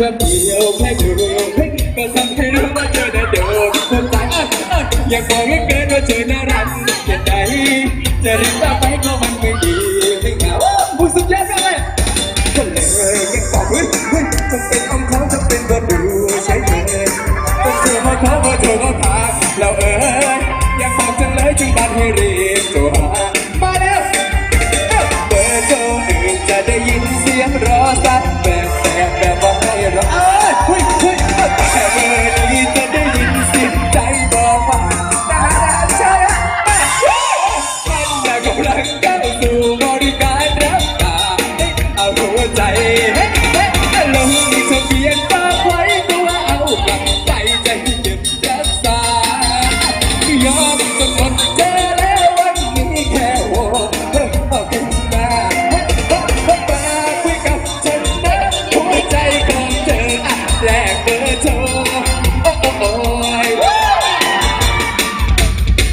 ให้ดูเฮ้ยก็ทำให้รู้ว่าเธอน่ะโดนคนใจอ้ยอยอยากบอกเหลือเกินว่าเธอน่ารักแค่ไหนจะเรียกว่าไปก็มันไม่ดีไม่เหงาบุสุดยอดเลยก็เลยอยังบอกเฮ้ยเฮ้ยต้องเป็นของเขาจะเป็นตัวดูใช่ไหมต้องเธอมาขอว่าเธอก็ถามแล้วเอ้ยอยากบอกจังเลยจึงบันให้รี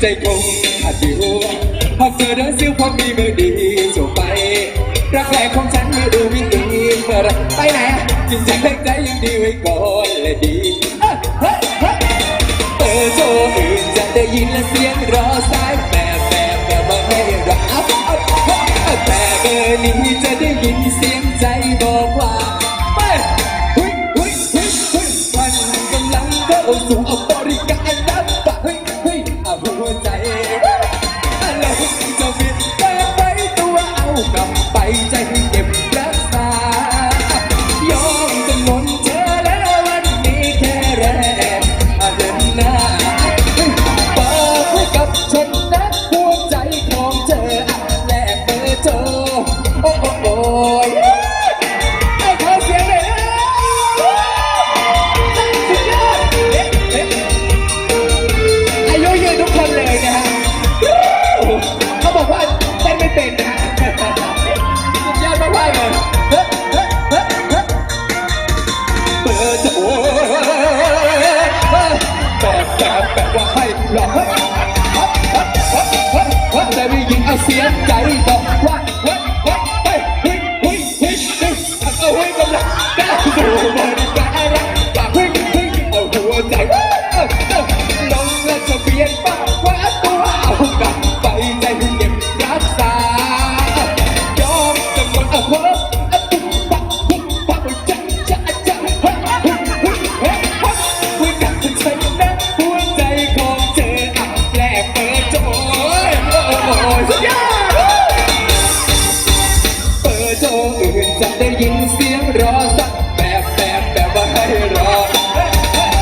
ใจคงอาจอยู่หากเธอเดินซิ้วพอมีมือดีส่งไป รักแรกของฉันไม่รู้วิธีเมื่อไรไปไหนอะจริงจังตั้งใจยังดีไว้ก่อนและดีเอ้ยเฮ้ยเฮ้ยเปิดโทรอื่นจะได้ยินและเสียงรอสายแบบแบบแบบว่าให้รักเอาเอาเอาแต่เบอร์นี้จะได้ยินเสียงใจบอกว่าไปเฮ้ยเฮ้ยเฮ้ยเฮ้ยมันกำลังเข้าสู่ independent. โทรอื่นจะได้ยินเสียงรอสักแบบแบบแบบว่าให้รอ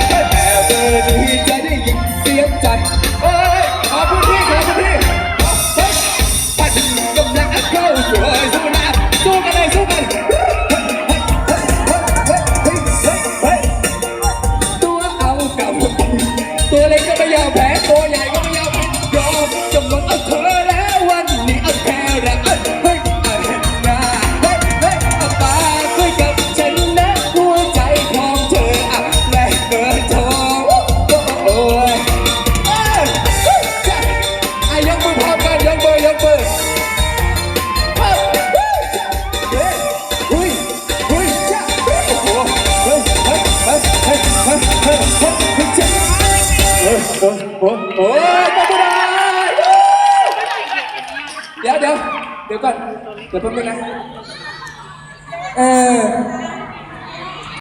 แต่เบอร์นี้จะได้ยินเสียงจัดเฮ้ยขอพื้นที่ขอพื้นที่เฮ้ยถ้าถึงกำลังเข้าสู่เฮ้ยสู้นะสู้กันเลยสู้กันตัวเอากับตัวเล็กก็ไม่ยอมแพ้ตัวใหญ่ก็ไม่ยอมยอมจำนวนเอา เดี๋ยวก่อนเดี๋ยวแป๊บนึงนะ เออ